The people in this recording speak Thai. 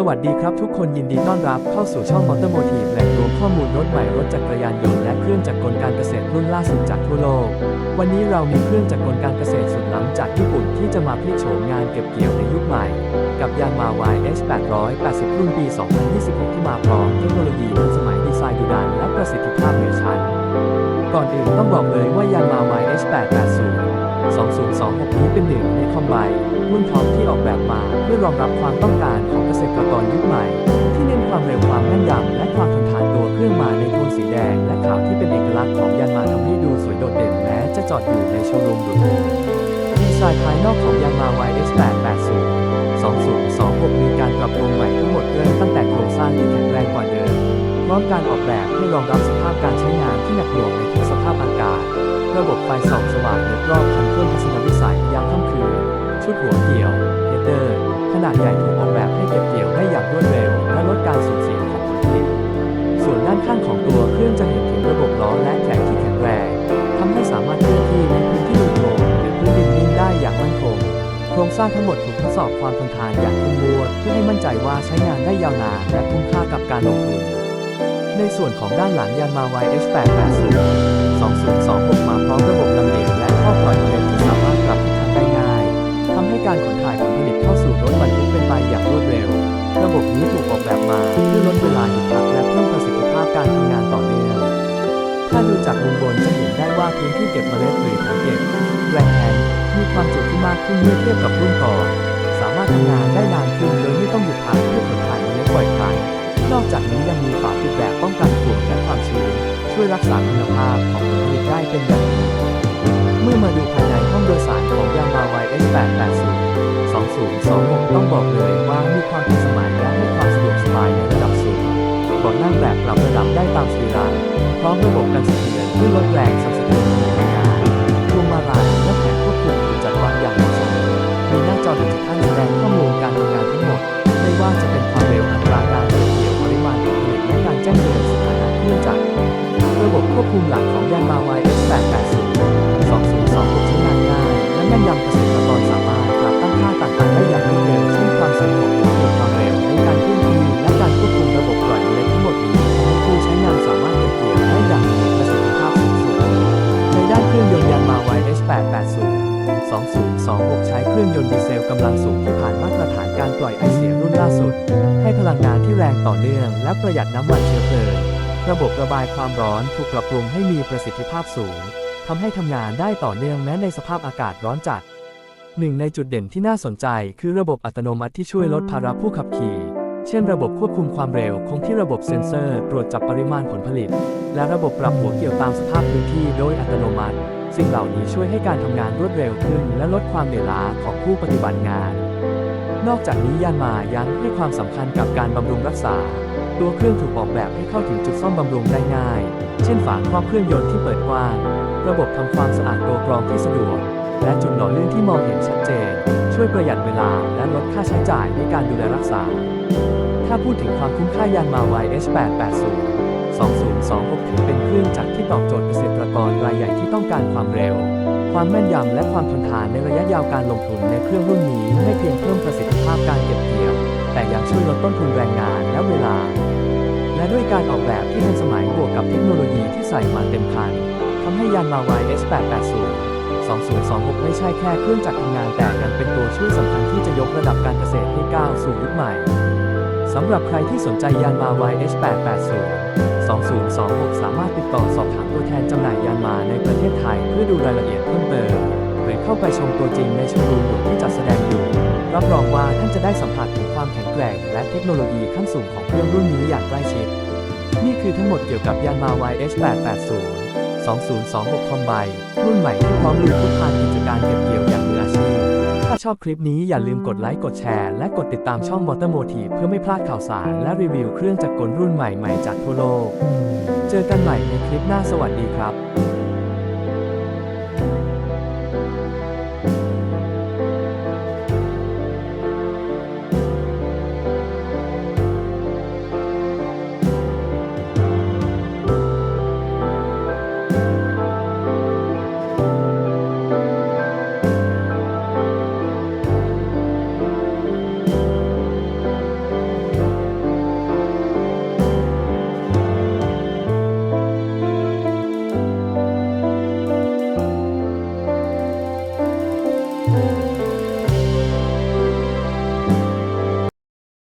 สวัสดีครับทุกคนยินดีต้อนรับเข้าสู่ช่องมอเตอร์โมทีฟแหล่งรวมข้อมูลรถใหม่รถจักรยานยนต์และเครื่องจักรกลการเกษตรรุ่นล่าสุดจากทั่วโลก วันนี้เรามีเครื่องจักรกลการเกษตรสุดล้ำจากญี่ปุ่นที่จะมาพลิกโฉมงานเก็บเกี่ยวในยุคใหม่ กับยานมา YS 880 รุ่นปี 2026 ที่มาพร้อมเทคโนโลยีทันสมัยดีไซน์ดุดันและประสิทธิภาพเหนือชั้น ก่อนอื่นต้องบอกเลยว่ายานมา YS 880 2026 นี้เป็นหนึ่งในคอมไบรุ่นท็อปที่ออกแบบมาเพื่อรองรับความต้องการของเกษตรกรยุคใหม่ ที่เน้นความเร็วความแม่นยำและความทนทานตัวเครื่องมาในโทนสีแดง และขาวที่เป็นเอกลักษณ์ของยานมาทำให้ดูสวยโดดเด่นแม้จะจอดอยู่ในโชว์รูมหรูดีไซน์ภายนอกของยานมา YS 880 2026 มีการปรับปรุงใหม่ทั้งหมดเริ่มตั้งแต่โครงสร้างที่แข็งแรง พร้อมการออกแบบให้รองรับสภาพการใช้งานที่หนักหน่วงในทุกสภาพอากาศ ระบบไฟส่องสว่างในรอบคันเพิ่มทัศนวิสัยยามค่ำคืน ชุดหัวเกี่ยวเฮดเดอร์ ขนาดใหญ่ถูกออกแบบให้เก็บเกี่ยวได้อย่างรวดเร็ว และลดการสูญเสียของผลผลิต ส่วนด้านข้างของตัวเครื่องจะเห็นถึงระบบล้อและแกนที่แข็งแรงทำให้สามารถเคลื่อนที่ในพื้นที่ลุยโคลนหรือพื้นดินนิ่งได้อย่างมั่นคงโครงสร้างทั้งหมดถูกทดสอบความทนทานอย่างเข้มงวดเพื่อให้มั่นใจว่าใช้งานได้ยาวนานและคุ้มค่ากับการลงทุน ในส่วนของด้านหลังยานมา YH880 2026 มาพร้อมระบบลำเลียงและข้อปล่อยเมล็ดที่สามารถปรับทิศทางได้ง่ายทำให้การขนถ่ายผลผลิตเข้าสู่รถบรรทุกเป็นไปอย่างรวดเร็ว ระบบนี้ถูกออกแบบมาเพื่อลดเวลาหยุดพักและเพิ่มประสิทธิภาพการทำงานต่อเนื่อง ถ้าดูจากมุมบนจะเห็นได้ว่าพื้นที่เก็บเมล็ดหรือถังเก็บแรงแทนมีความจุที่มากขึ้นเมื่อเทียบกับรุ่นก่อนสามารถทำงานได้นานขึ้นโดยไม่ต้องหยุดพัก ษาคุณภาพของผลผลิตได้เป็นอย่างดี เมื่อมาดูภายในห้องโดยสารของยามา YS 880 2026 ต้องบอกเลยว่ามีความทันสมัยและให้ความสะดวกสบายในระดับสูงบาะนั่งแบบปรับระดับได้ตามสรีระพร้อมระบบกันสะเทือนเพื่อลดแรงสั่นสะเทือน ระบบควบคุมหลักของยานมา YS 880 2026ใช้งานง่าย และแม่นยำเกษตรกรสามารถปรับตั้งค่าต่างๆได้อย่างรวดเร็วเช่นความสูงของหัวเรือความเร็วในการเคลื่อนที่และการควบคุมระบบปล่อยเล็ดทั้งหมดนี้ทำให้ผู้ใช้งานสามารถเก็บเกี่ยวได้อย่างมีประสิทธิภาพสูงสุดในด้านเครื่องยนต์ยานมา YH 880 2026 ใช้เครื่องยนต์ดีเซลกำลังสูงที่ผ่านมาตรฐานการปล่อยไอเสียรุ่นล่าสุด ให้พลังงานที่แรงต่อเนื่อง และประหยัดน้ำมันเชื้อเพลิง ระบบระบายความร้อนถูกปรับปรุงให้มีประสิทธิภาพสูงทำให้ทำงานได้ต่อเนื่องแม้ในสภาพอากาศร้อนจัด หนึ่งในจุดเด่นที่น่าสนใจ คือระบบอัตโนมัติที่ช่วยลดภาระผู้ขับขี่ เช่น ระบบควบคุมความเร็วคงที่ระบบเซ็นเซอร์ตรวจจับปริมาณผลผลิต และระบบปรับหัวเกี่ยวตามสภาพพื้นที่โดยอัตโนมัติ สิ่งเหล่านี้ช่วยให้การทำงานรวดเร็วขึ้น และลดความเหนื่อยล้าของผู้ปฏิบัติงาน นอกจากนี้ยานมายังให้ความสำคัญกับการบำรุงรักษา ตัวเครื่องถูกออกแบบให้เข้าถึงจุดซ่อมบำรุงได้ง่าย เช่นฝาครอบเครื่องยนต์ที่เปิดกว้าง ระบบทำความสะอาดตัวกรองที่สะดวก และจุดหล่อลื่นที่มองเห็นชัดเจน ช่วยประหยัดเวลาและลดค่าใช้จ่ายในการดูแลรักษา ถ้าพูดถึงความคุ้มค่ายานมา YH 880 2026 ถือเป็นเครื่องจักรที่ตอบโจทย์เกษตรกรรายใหญ่ที่ต้องการความเร็ว ความแม่นยำและความทนทานในระยะยาวการลงทุนในเครื่องรุ่นนี้ไม่เพียงเพิ่มประสิทธิภาพการเก็บเกี่ยว แต่ยังช่วยลดต้นทุนแรงงานและเวลา และด้วยการออกแบบที่ทันสมัยบวกกับเทคโนโลยีที่ใส่มาเต็มคันทำให้ยานมา YS 880 2026 ไม่ใช่แค่เครื่องจักรทำงานแต่ยังเป็นตัวช่วยสำคัญที่จะยกระดับการเกษตรให้ก้าวสู่ยุคใหม่สำหรับใครที่สนใจยานมา YH 880 2026 สามารถติดต่อสอบถามตัวแทนจำหน่ายยานมาในประเทศไทยเพื่อดูรายละเอียดเพิ่มเติม หรือเข้าไปชมตัวจริงในโชว์รูมที่จัดแสดงอยู่ รับรองว่าท่านจะได้สัมผัสถึงความแข็งแกร่ง และเทคโนโลยีขั้นสูงของเครื่องรุ่นนี้อย่างใกล้ชิด นี่คือทั้งหมดเกี่ยวกับยานมา YH 880 2026 คอมไบรุ่นใหม่ที่พร้อมลุยทุกทางกิจการเก็บเกี่ยวอย่างมืออาชีพ ถ้าชอบคลิปนี้อย่าลืมกดไลค์กดแชร์ และกดติดตามช่อง Motor Motive เพื่อไม่พลาดข่าวสาร และรีวิวเครื่องจักรกลรุ่นใหม่ๆจากทั่วโลก เจอกันใหม่ในคลิปหน้าสวัสดีครับ